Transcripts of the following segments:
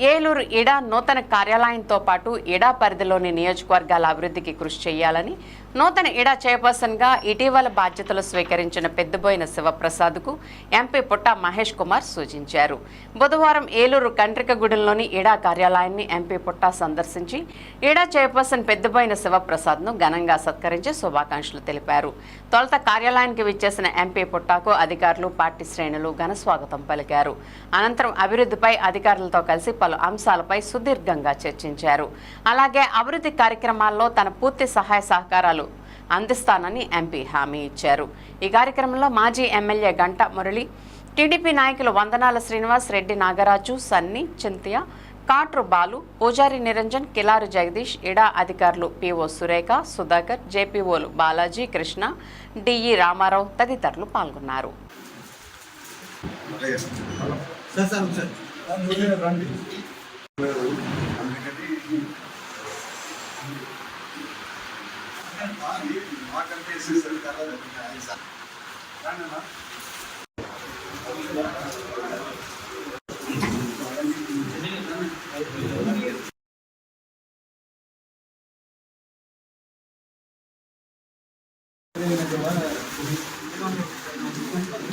ఏలూరు ఇడా నూతన కార్యాలయంతో పాటు ఇడా పరిధిలోని నియోజకవర్గాల అభివృద్ధికి కృషి చేయాలని నూతన ఇడా చైర్పర్సన్గా ఇటీవల బాధ్యతలు స్వీకరించిన పెద్దబోయిన శివప్రసాద్కు ఎంపీ పుట్ట మహేష్ కుమార్ సూచించారు. బుధవారం ఏలూరు కంట్రికగూడెంలోని ఇడా కార్యాలయాన్ని ఎంపీ పుట్ట సందర్శించి ఇడా చైర్పర్సన్ పెద్దబోయిన శివప్రసాద్ను ఘనంగా సత్కరించి శుభాకాంక్షలు తెలిపారు. తొలుత కార్యాలయానికి విచ్చేసిన ఎంపీ పుట్టాకు అధికారులు పార్టీ శ్రేణులు ఘన స్వాగతం పలికారు. అనంతరం అభివృద్ధిపై అధికారులతో కలిసి పలు అంశాలపై సుదీర్ఘంగా చర్చించారు. అలాగే అభివృద్ధి కార్యక్రమాల్లో తన పూర్తి సహాయ సహకారాలు అందిస్తానని ఎంపీ హామీ ఇచ్చారు. ఈ కార్యక్రమంలో మాజీ ఎమ్మెల్యే గంట మురళి టీడీపీ నాయకులు వందనాల శ్రీనివాస్ రెడ్డి నాగరాజు సన్ని చింతియా కాట్రు బాలు పూజారి నిరంజన్ కిలారు జగదీష్ ఇడా అధికారులు పిఓ సురేఖ సుధాకర్ జేపీఓలు బాలాజీ కృష్ణ డిఈ రామారావు తదితరులు పాల్గొన్నారు. సార్ సార్ సార్ రండి మేడం మాస్క్ వేసుకోండి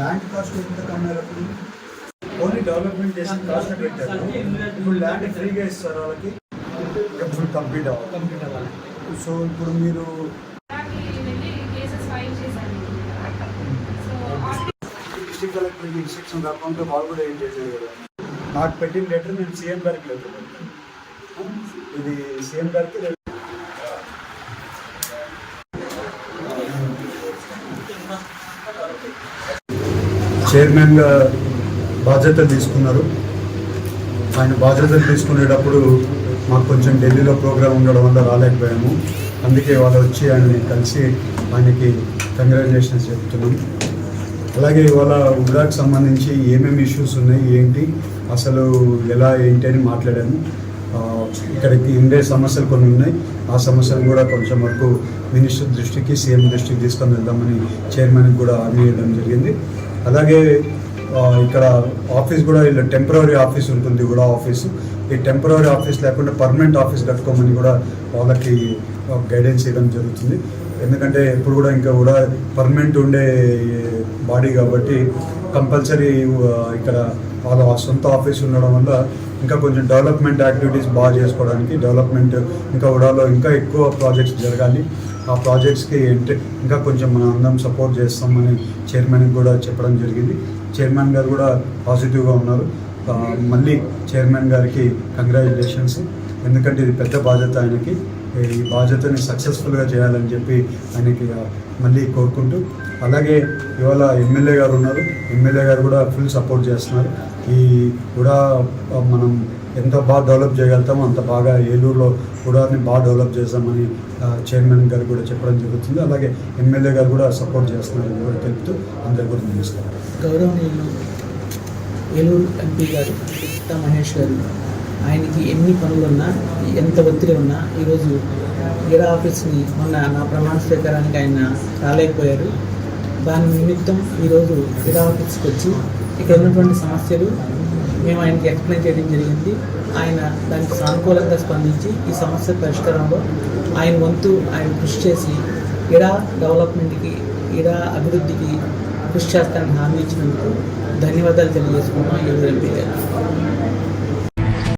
ల్యాండ్ కాస్ట్ ఎంత కమ్మారప్పుడు? ఓన్లీ డెవలప్మెంట్ చేసిన కాస్ట్ పెట్టారు. ఇప్పుడు ల్యాండ్ ఫ్రీగా ఇస్తారు వాళ్ళకి ఫుల్ కంప్లీట్ అవ్వాలి. కంప్లీట్ అవ్వాలి. సో ఇప్పుడు మీరు డిస్ట్రిక్ట్ కలెక్టర్ ఇన్స్ట్రక్షన్ రాకుండా వాళ్ళు కూడా ఏం చేసేది కదా? నాకు పెట్టిన లెటర్ నేను సీఎం గారికి లెటర్ ఇది సీఎం గారికి చైర్మన్గా బాధ్యతలు తీసుకున్నారు. ఆయన బాధ్యతలు తీసుకునేటప్పుడు మాకు కొంచెం ఢిల్లీలో ప్రోగ్రామ్ ఉండడం వల్ల రాలేకపోయాము. అందుకే వాళ్ళు వచ్చి ఆయనని కలిసి ఆయనకి కంగ్రాచులేషన్స్ చెప్తున్నాం. అలాగే ఇవాళ ఉడాకి సంబంధించి ఏమేమి ఇష్యూస్ ఉన్నాయి ఏంటి అసలు ఎలా ఏంటి అని మాట్లాడాము. ఇక్కడికి ఉండే సమస్యలు కొన్ని ఉన్నాయి. ఆ సమస్యలు కూడా కొంచెం వరకు మినిస్టర్ దృష్టికి సీఎం దృష్టికి తీసుకొని వెళ్దామని చైర్మన్కి కూడా హామీ ఇవ్వడం జరిగింది. అలాగే ఇక్కడ ఆఫీస్ కూడా ఇలా టెంపరీ ఆఫీస్ ఉంటుంది కూడా ఆఫీసు. ఈ టెంపరీ ఆఫీస్ లేకుండా పర్మనెంట్ ఆఫీస్ కట్టుకోమని కూడా వాళ్ళకి గైడెన్స్ ఇవ్వడం జరుగుతుంది. ఎందుకంటే ఇప్పుడు కూడా ఇంకా కూడా పర్మనెంట్ ఉండే బాడీ కాబట్టి కంపల్సరీ ఇక్కడ వాళ్ళ సొంత ఆఫీస్ ఉండడం వల్ల ఇంకా కొంచెం డెవలప్మెంట్ యాక్టివిటీస్ బాగా చేసుకోవడానికి డెవలప్మెంట్ ఇంకా ఉడాలో ఇంకా ఎక్కువ ప్రాజెక్ట్స్ జరగాలి. ఆ ప్రాజెక్ట్స్కి ఏంటి ఇంకా కొంచెం మన అందరం సపోర్ట్ చేస్తామని చైర్మన్కి కూడా చెప్పడం జరిగింది. చైర్మన్ గారు కూడా పాజిటివ్గా ఉన్నారు. మళ్ళీ చైర్మన్ గారికి కంగ్రాచులేషన్స్ ఎందుకంటే ఇది పెద్ద బాధ్యత ఆయనకి. ఈ బాధ్యతని సక్సెస్ఫుల్గా చేయాలని చెప్పి ఆయనకి మళ్ళీ కోరుకుంటూ అలాగే ఇవాళ ఎమ్మెల్యే గారు ఉన్నారు. ఎమ్మెల్యే గారు కూడా ఫుల్ సపోర్ట్ చేస్తున్నారు. ఈ కూడా మనం ఎంత బాగా డెవలప్ చేయగలుగుతామో అంత బాగా ఏలూరులో కూడా బాగా డెవలప్ చేస్తామని చైర్మన్ గారు కూడా చెప్పడం జరుగుతుంది. అలాగే ఎమ్మెల్యే గారు కూడా సపోర్ట్ చేస్తున్నారని కూడా తెలుపుతూ అందరి కూడా నమస్కారం గౌరవనీయులు ఏలూరు ఎంపీ గారు పితా మహేష్ గారు ఆయనకి ఎన్ని పనులున్నా ఎంత ఒత్తిడి ఉన్నా ఈరోజు ఏడా ఆఫీస్ని మొన్న నా ప్రమాణ స్వీకారానికి ఆయన రాలేకపోయారు. దాని నిమిత్తం ఈరోజు ఈరా ఆఫీస్కి వచ్చి ఇక్కడ ఉన్నటువంటి సమస్యలు మేము ఆయనకి ఎక్స్ప్లెయిన్ చేయడం జరిగింది. ఆయన దానికి సానుకూలంగా స్పందించి ఈ సమస్య పరిష్కారంలో ఆయన వంతు ఆయన కృషి చేసి ఇడా డెవలప్మెంట్కి ఇడా అభివృద్ధికి కృషి చేస్తానని హామీ ఇచ్చినందుకు ధన్యవాదాలు తెలియజేసుకున్నాం ఈరోజు ఎంపీ గారు.